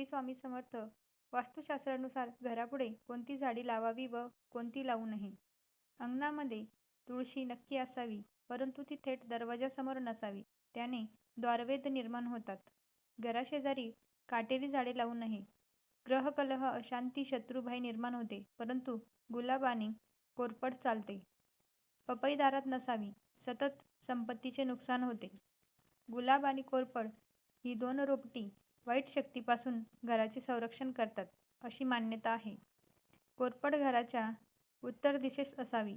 श्री स्वामी समर्थ. वास्तुशास्त्रानुसार घरापुढे कोणती झाडी लावावी व कोणती लावू नये? अंगणामध्ये तुळशी नक्की असावी परंतु ती थेट दरवाजासमोर नसावी. त्याने द्वारवेद निर्माण होतात. घराशेजारी काटेरी झाडे लावू नये. ग्रहकलह अशांती शत्रुभय निर्माण होते परंतु गुलाब आणि कोरपड चालते. पपई दारात नसावी सतत संपत्तीचे नुकसान होते. गुलाब आणि कोरपड ही दोन रोपटी वाईट शक्तीपासून घराचे संरक्षण करतात अशी मान्यता आहे. कोरफड घराच्या उत्तर दिशेस असावी.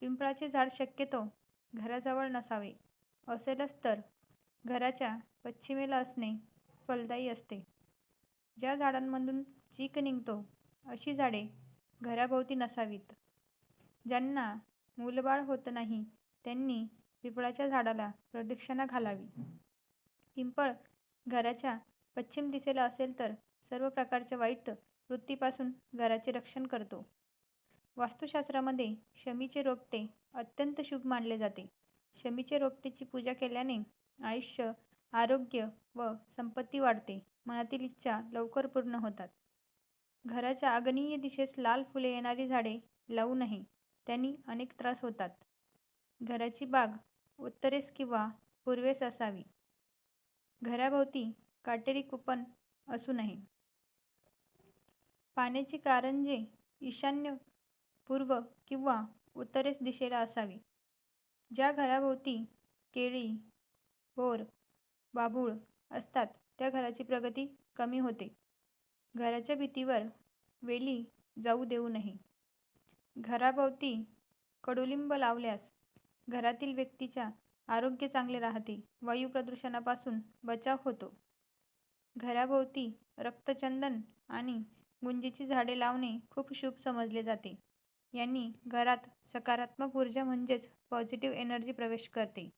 पिंपळाचे झाड शक्यतो घराजवळ नसावे. असेलच तर घराच्या पश्चिमेला असणे फलदायी असते. ज्या झाडांमधून चीक निघतो अशी झाडे घराभोवती नसावीत. ज्यांना मूलबाळ होत नाही त्यांनी पिंपळाच्या झाडाला प्रदक्षिणा घालावी. पिंपळ घराच्या पश्चिम दिशेला असेल तर सर्व प्रकारच्या वाईट वृत्तीपासून घराचे रक्षण करतो. वास्तुशास्त्रामध्ये शमीचे रोपटे अत्यंत शुभ मानले जाते. शमीचे रोपटेची पूजा केल्याने आयुष्य आरोग्य व संपत्ती वाढते. मनातील इच्छा लवकर पूर्ण होतात. घराच्या आग्नेय दिशेस लाल फुले येणारी झाडे लावू नये त्यांनी अनेक त्रास होतात. घराची बाग उत्तरेस किंवा पूर्वेस असावी. घराभोवती काटेरी कुंपण असू नये. पाण्याची कारंजे ईशान्य पूर्व किंवा उत्तरेस दिशेला असावी. ज्या घराभोवती केळी बोर बाभूळ असतात त्या घराची प्रगती कमी होते. घराच्या भिंतीवर वेली जाऊ देऊ नये. घराभोवती कडुलिंब लावल्यास घरातील व्यक्तीच्या आरोग्य चांगले राहते. वायू प्रदूषणापासून बचाव होतो. घराभोवती रक्तचंदन आणि गुंजीची झाडे लावणे खूप शुभ समजले जाते. यांनी घरात सकारात्मक ऊर्जा म्हणजेच पॉझिटिव्ह एनर्जी प्रवेश करते.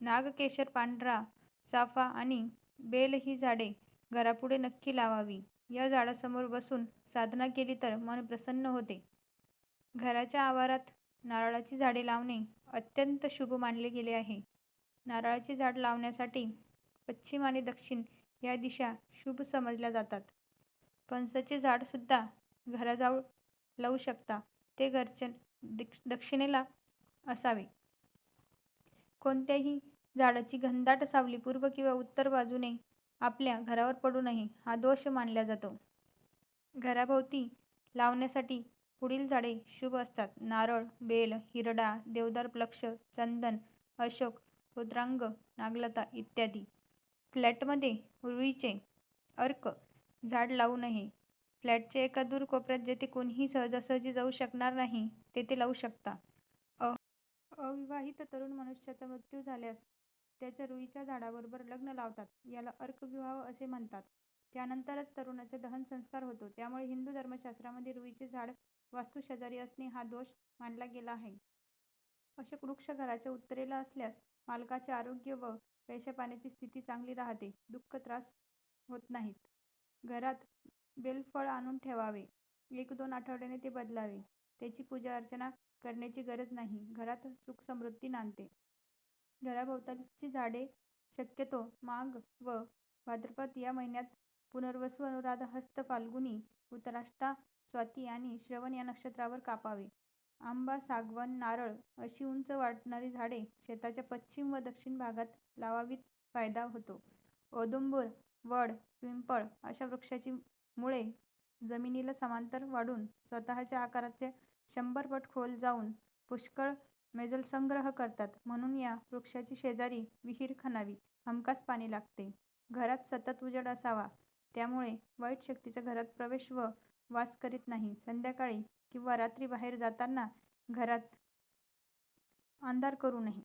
नागकेशर पांढरा चाफा आणि बेल ही झाडे घरापुढे नक्की लावावी. या झाडासमोर बसून साधना केली तर मन प्रसन्न होते. घराच्या आवारात नारळाची झाडे लावणे अत्यंत शुभ मानले गेले आहे. नारळाचे झाड लावण्यासाठी पश्चिम आणि दक्षिण या दिशा शुभ समजल्या जातात. फणसाचे झाडसुद्धा घराजवळ लावू शकता. ते घरच्या दक्षिणेला असावे. कोणत्याही झाडाची घनदाट सावली पूर्व किंवा उत्तर बाजूने आपल्या घरावर पडू नये हा दोष मानला जातो. घराभोवती लावण्यासाठी पुढील झाडे शुभ असतात. नारळ बेल हिरडा देवदार प्लक्ष चंदन अशोक रुद्रांग नागलता इत्यादी. फ्लॅटमध्ये रुईचे अर्क झाड लावू नये. फ्लॅटच्या एका दूर कोपऱ्यात जेथे कोणीही सहजासहजी जाऊ शकणार नाही तेथे लावू शकता. अविवाहित तरुण मनुष्याचा मृत्यू झाल्यास त्याच्या रुईच्या झाडाबरोबर लग्न लावतात. याला अर्कविवाह असे म्हणतात. त्यानंतरच तरुणाचा दहन संस्कार होतो. त्यामुळे हिंदू धर्मशास्त्रामध्ये रुईचे झाड वास्तुशेजारी असणे हा दोष मानला गेला आहे. अशोक वृक्ष घराच्या उत्तरेला असल्यास मालकाचे आरोग्य व पैशापाण्याची स्थिती चांगली राहते. दुःख त्रास होत नाहीत. घरात बेलफळ आणून ठेवावे. एक दोन आठवड्याने ते बदलावे. त्याची पूजा अर्चना करण्याची गरज नाही. घरात सुख समृद्धी नांदते. घराभोवतालची झाडे शक्यतो माघ व भाद्रपद या महिन्यात पुनर्वसू अनुराधा हस्त फाल्गुनी उत्तराष्टा स्वाती आणि श्रवण या नक्षत्रावर कापावे. आंबा सागवन नारळ अशी उंच वाटणारी झाडे शेताच्या पश्चिम व दक्षिण भागात लावावीत फायदा होतो. औदुंबर वड पिंपळ अशा वृक्षाची मुळे जमिनीला समांतर वाढून स्वतःच्या आकाराचे शंभर पट खोल जाऊन पुष्कळ मेजल संग्रह करतात. म्हणून या वृक्षाची शेजारी विहीर खणावी हमखास पाणी लागते. घरात सतत उजेड असावा. त्यामुळे वाईट शक्तीचा घरात प्रवेश व वास करीत नाही. संध्याकाळी किंवा रात्री बाहेर जाताना घरात अंधार करू नये.